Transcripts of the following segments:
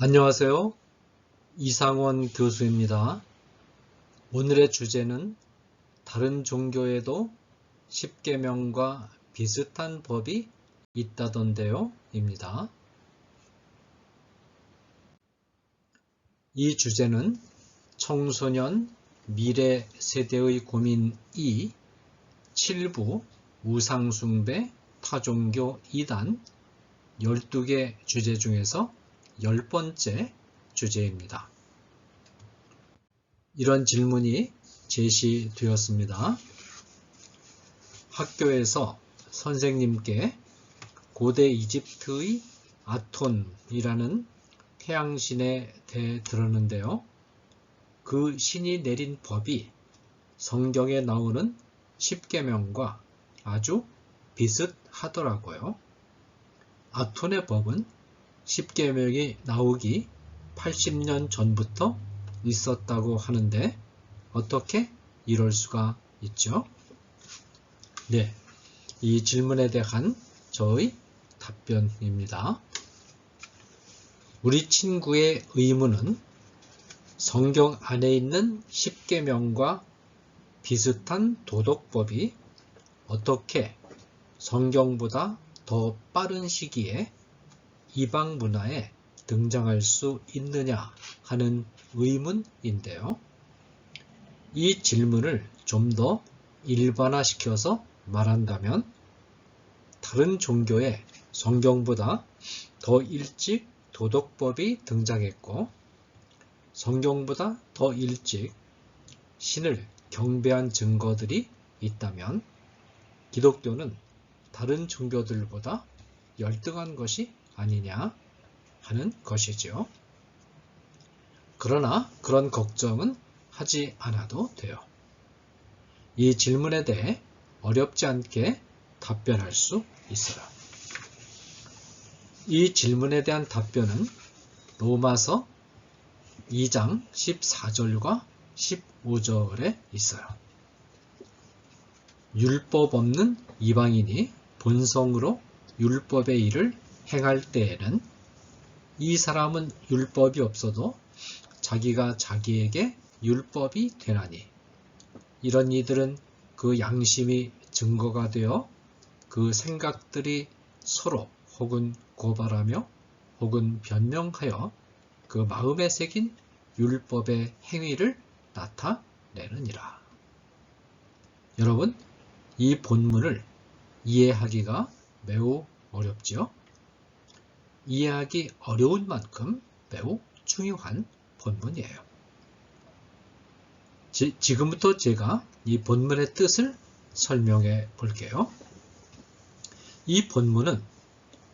안녕하세요. 이상원 교수입니다. 오늘의 주제는 다른 종교에도 십계명과 비슷한 법이 있다던데요. 입니다. 이 주제는 청소년 미래 세대의 고민 2 7부 우상숭배 타종교 2단 12개 주제 중에서 열 번째 주제입니다. 이런 질문이 제시되었습니다. 학교에서 선생님께 고대 이집트의 아톤이라는 태양신에 대해 들었는데요. 그 신이 내린 법이 성경에 나오는 십계명과 아주 비슷하더라고요. 아톤의 법은 십계명이 나오기 80년 전부터 있었다고 하는데 어떻게 이럴 수가 있죠? 네, 이 질문에 대한 저의 답변입니다. 우리 친구의 의문은 성경 안에 있는 십계명과 비슷한 도덕법이 어떻게 성경보다 더 빠른 시기에 이방 문화에 등장할 수 있느냐 하는 의문인데요. 이 질문을 좀 더 일반화시켜서 말한다면 다른 종교에 성경보다 더 일찍 도덕법이 등장했고 성경보다 더 일찍 신을 경배한 증거들이 있다면 기독교는 다른 종교들보다 열등한 것이 아니냐 하는 것이죠. 그러나 그런 걱정은 하지 않아도 돼요. 이 질문에 대해 어렵지 않게 답변할 수 있어요. 이 질문에 대한 답변은 로마서 2장 14절과 15절에 있어요. 율법 없는 이방인이 본성으로 율법의 일을 행할 때에는 이 사람은 율법이 없어도 자기가 자기에게 율법이 되나니 이런 이들은 그 양심이 증거가 되어 그 생각들이 서로 혹은 고발하며 혹은 변명하여 그 마음에 새긴 율법의 행위를 나타내느니라. 여러분, 이 본문을 이해하기가 매우 어렵지요? 이해하기 어려운 만큼 매우 중요한 본문이에요. 지, 지금부터 제가 이 본문의 뜻을 설명해 볼게요. 이 본문은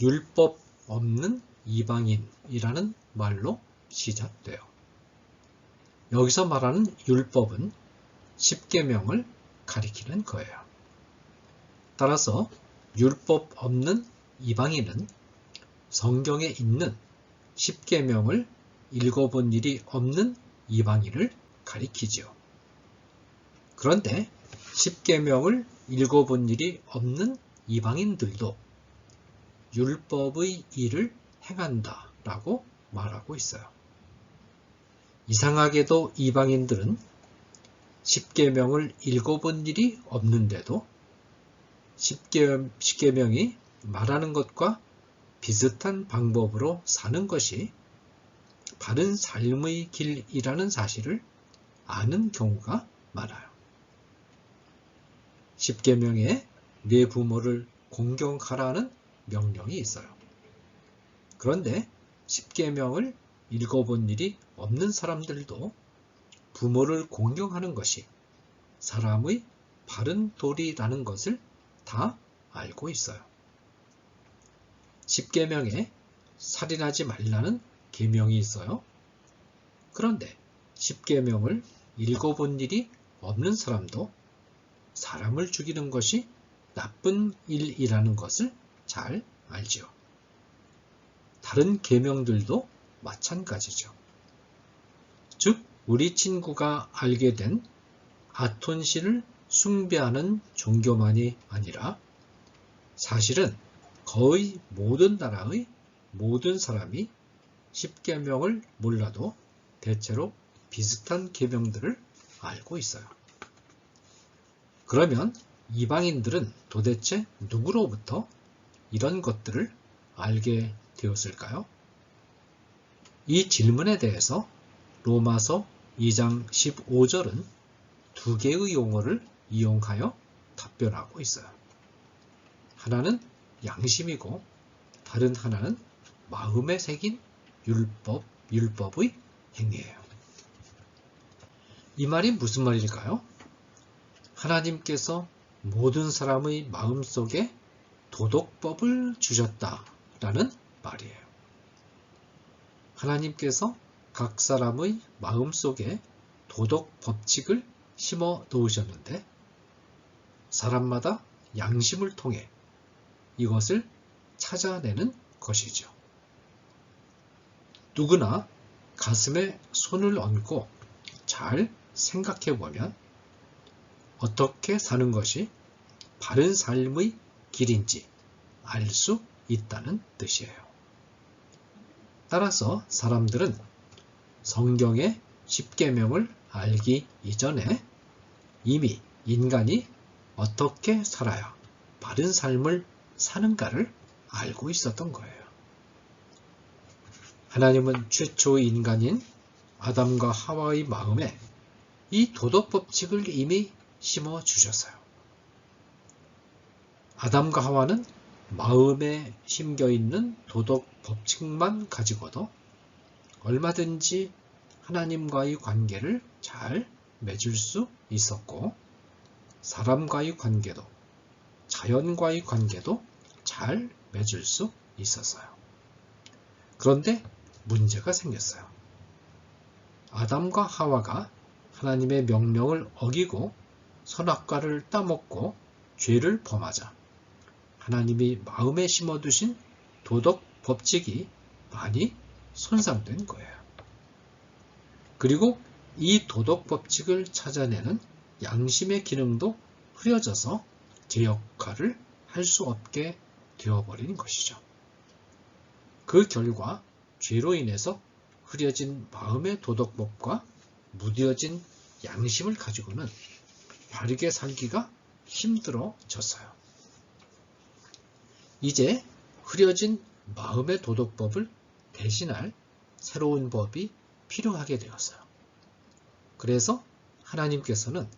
율법 없는 이방인이라는 말로 시작돼요. 여기서 말하는 율법은 십계명을 가리키는 거예요. 따라서 율법 없는 이방인은 성경에 있는 십계명을 읽어본 일이 없는 이방인을 가리키지요. 그런데 십계명을 읽어본 일이 없는 이방인들도 율법의 일을 행한다 라고 말하고 있어요. 이상하게도 이방인들은 십계명을 읽어본 일이 없는데도 십계명이 말하는 것과 비슷한 방법으로 사는 것이 바른 삶의 길이라는 사실을 아는 경우가 많아요. 십계명에 내 부모를 공경하라는 명령이 있어요. 그런데 십계명을 읽어본 일이 없는 사람들도 부모를 공경하는 것이 사람의 바른 도리라는 것을 다 알고 있어요. 십계명에 살인하지 말라는 계명이 있어요. 그런데 십계명을 읽어본 일이 없는 사람도 사람을 죽이는 것이 나쁜 일이라는 것을 잘 알지요. 다른 계명들도 마찬가지죠. 즉 우리 친구가 알게 된 아톤신을 숭배하는 종교만이 아니라 사실은 거의 모든 나라의 모든 사람이 10계명을 몰라도 대체로 비슷한 계명들을 알고 있어요. 그러면 이방인들은 도대체 누구로부터 이런 것들을 알게 되었을까요? 이 질문에 대해서 로마서 2장 15절은 두 개의 용어를 이용하여 답변하고 있어요. 하나는 양심이고 다른 하나는 마음에 새긴 율법, 율법의 행위예요. 이 말이 무슨 말일까요? 하나님께서 모든 사람의 마음속에 도덕법을 주셨다라는 말이에요. 하나님께서 각 사람의 마음속에 도덕 법칙을 심어 놓으셨는데 사람마다 양심을 통해 이것을 찾아내는 것이죠. 누구나 가슴에 손을 얹고 잘 생각해 보면 어떻게 사는 것이 바른 삶의 길인지 알 수 있다는 뜻이에요. 따라서 사람들은 성경의 10계명을 알기 이전에 이미 인간이 어떻게 살아야 바른 삶을 사는가를 알고 있었던 거예요. 하나님은 최초 인간인 아담과 하와의 마음에 이 도덕 법칙을 이미 심어 주셨어요. 아담과 하와는 마음에 심겨 있는 도덕 법칙만 가지고도 얼마든지 하나님과의 관계를 잘 맺을 수 있었고 사람과의 관계도 자연과의 관계도 잘 맺을 수 있었어요. 그런데 문제가 생겼어요. 아담과 하와가 하나님의 명령을 어기고 선악과를 따먹고 죄를 범하자 하나님이 마음에 심어두신 도덕 법칙이 많이 손상된 거예요. 그리고 이 도덕 법칙을 찾아내는 양심의 기능도 흐려져서 제 역할을 할 수 없게 되어버린 것이죠. 그 결과 죄로 인해서 흐려진 마음의 도덕법과 무뎌진 양심을 가지고는 바르게 살기가 힘들어졌어요. 이제 흐려진 마음의 도덕법을 대신할 새로운 법이 필요하게 되었어요. 그래서 하나님께서는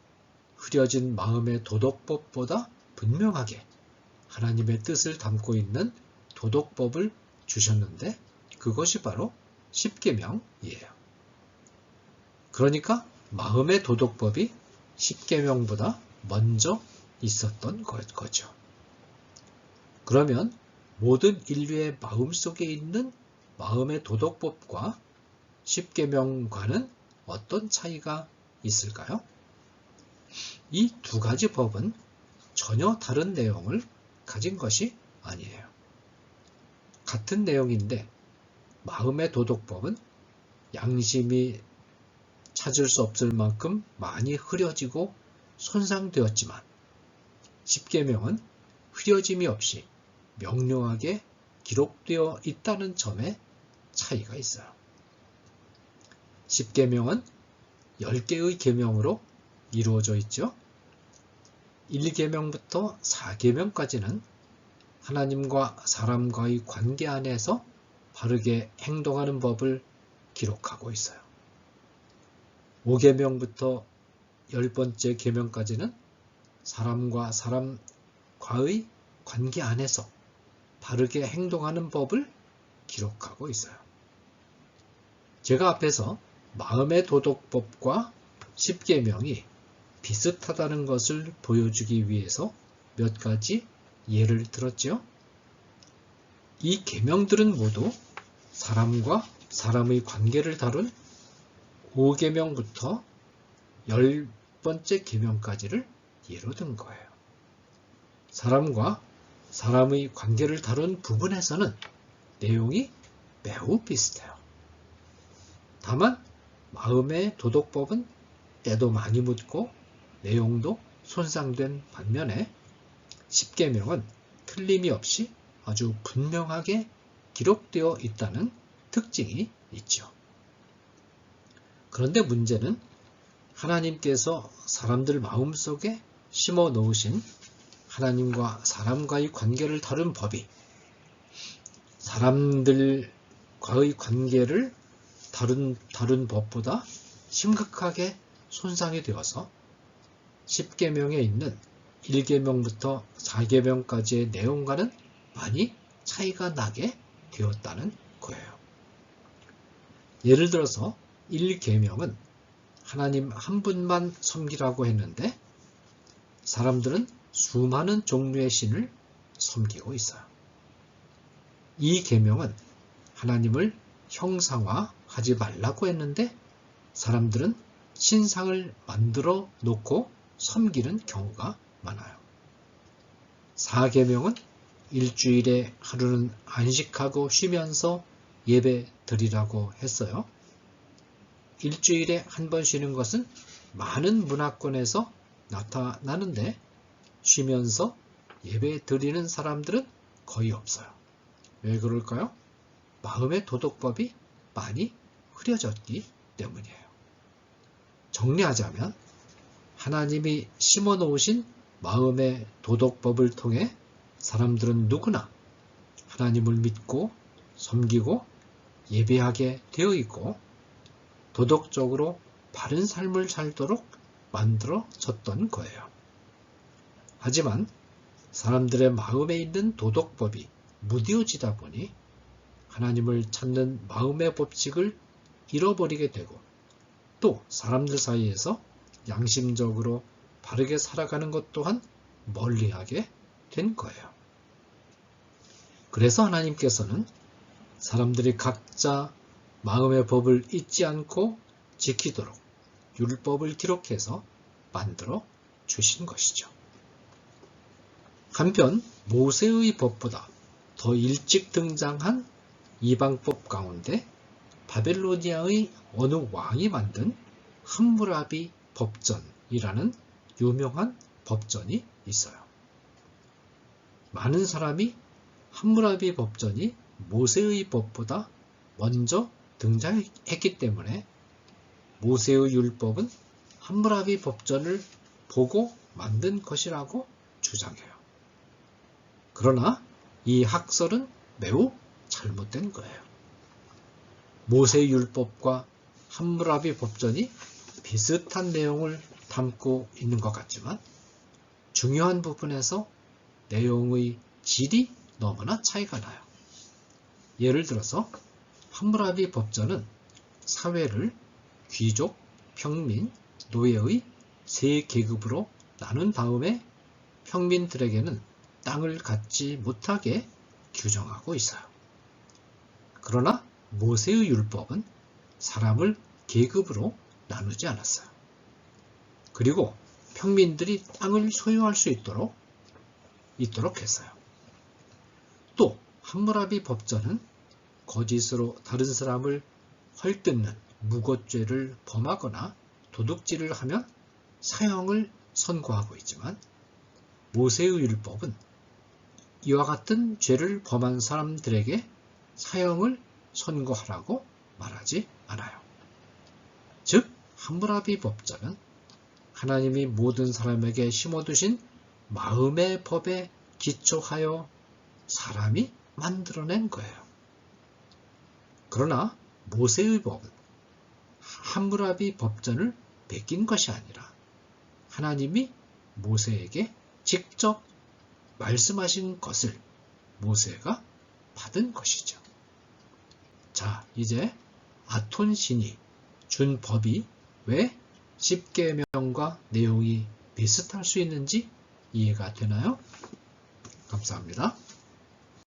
흐려진 마음의 도덕법보다 분명하게 하나님의 뜻을 담고 있는 도덕법을 주셨는데 그것이 바로 십계명이에요. 그러니까 마음의 도덕법이 십계명보다 먼저 있었던 거죠. 그러면 모든 인류의 마음속에 있는 마음의 도덕법과 십계명과는 어떤 차이가 있을까요? 이 두 가지 법은 전혀 다른 내용을 가진 것이 아니에요. 같은 내용인데 마음의 도덕법은 양심이 찾을 수 없을 만큼 많이 흐려지고 손상되었지만 십계명은 흐려짐이 없이 명료하게 기록되어 있다는 점에 차이가 있어요. 십계명은 10개의 계명으로 이루어져 있죠. 1계명부터 4계명까지는 하나님과 사람과의 관계 안에서 바르게 행동하는 법을 기록하고 있어요. 5계명부터 10번째 계명까지는 사람과 사람과의 관계 안에서 바르게 행동하는 법을 기록하고 있어요. 제가 앞에서 마음의 도덕법과 십계명이 비슷하다는 것을 보여주기 위해서 몇 가지 예를 들었죠. 이 계명들은 모두 사람과 사람의 관계를 다룬 5계명부터 10번째 계명까지를 예로 든 거예요. 사람과 사람의 관계를 다룬 부분에서는 내용이 매우 비슷해요. 다만 마음의 도덕법은 때도 많이 묻고 내용도 손상된 반면에 십계명은 틀림이 없이 아주 분명하게 기록되어 있다는 특징이 있죠. 그런데 문제는 하나님께서 사람들 마음속에 심어 놓으신 하나님과 사람과의 관계를 다룬 법이 사람들과의 관계를 다룬, 다룬 법보다 심각하게 손상이 되어서 10계명에 있는 1계명부터 4계명까지의 내용과는 많이 차이가 나게 되었다는 거예요. 예를 들어서 1계명은 하나님 한 분만 섬기라고 했는데 사람들은 수많은 종류의 신을 섬기고 있어요. 이 계명은 하나님을 형상화하지 말라고 했는데 사람들은 신상을 만들어 놓고 섬기는 경우가 많아요. 4계명은 일주일에 하루는 안식하고 쉬면서 예배 드리라고 했어요. 일주일에 한 번 쉬는 것은 많은 문화권에서 나타나는데 쉬면서 예배 드리는 사람들은 거의 없어요. 왜 그럴까요? 마음의 도덕법이 많이 흐려졌기 때문이에요. 정리하자면 하나님이 심어 놓으신 마음의 도덕법을 통해 사람들은 누구나 하나님을 믿고 섬기고 예배하게 되어 있고 도덕적으로 바른 삶을 살도록 만들어졌던 거예요. 하지만 사람들의 마음에 있는 도덕법이 무뎌지다 보니 하나님을 찾는 마음의 법칙을 잃어버리게 되고 또 사람들 사이에서 양심적으로 바르게 살아가는 것 또한 멀리하게 된 거예요. 그래서 하나님께서는 사람들이 각자 마음의 법을 잊지 않고 지키도록 율법을 기록해서 만들어 주신 것이죠. 한편 모세의 법보다 더 일찍 등장한 이방법 가운데 바벨로니아의 어느 왕이 만든 함무라비 법전이라는 유명한 법전이 있어요. 많은 사람이 함무라비 법전이 모세의 법보다 먼저 등장했기 때문에 모세의 율법은 함무라비 법전을 보고 만든 것이라고 주장해요. 그러나 이 학설은 매우 잘못된 거예요. 모세 율법과 함무라비 법전이 비슷한 내용을 담고 있는 것 같지만 중요한 부분에서 내용의 질이 너무나 차이가 나요. 예를 들어서 함무라비 법전은 사회를 귀족, 평민, 노예의 세 계급으로 나눈 다음에 평민들에게는 땅을 갖지 못하게 규정하고 있어요. 그러나 모세의 율법은 사람을 계급으로 나누지 않았어요. 그리고 평민들이 땅을 소유할 수 있도록 있도록 했어요. 또 함무라비 법전은 거짓으로 다른 사람을 헐뜯는 무고죄를 범하거나 도둑질을 하면 사형을 선고하고 있지만 모세의 율법은 이와 같은 죄를 범한 사람들에게 사형을 선고하라고 말하지 않아요. 즉, 함무라비 법자는 하나님이 모든 사람에게 심어두신 마음의 법에 기초하여 사람이 만들어낸 거예요. 그러나 모세의 법은 함무라비 법전을 베낀 것이 아니라 하나님이 모세에게 직접 말씀하신 것을 모세가 받은 것이죠. 자, 이제 아톤 신이 준 법이 왜 10계명과 내용이 비슷할 수 있는지 이해가 되나요? 감사합니다.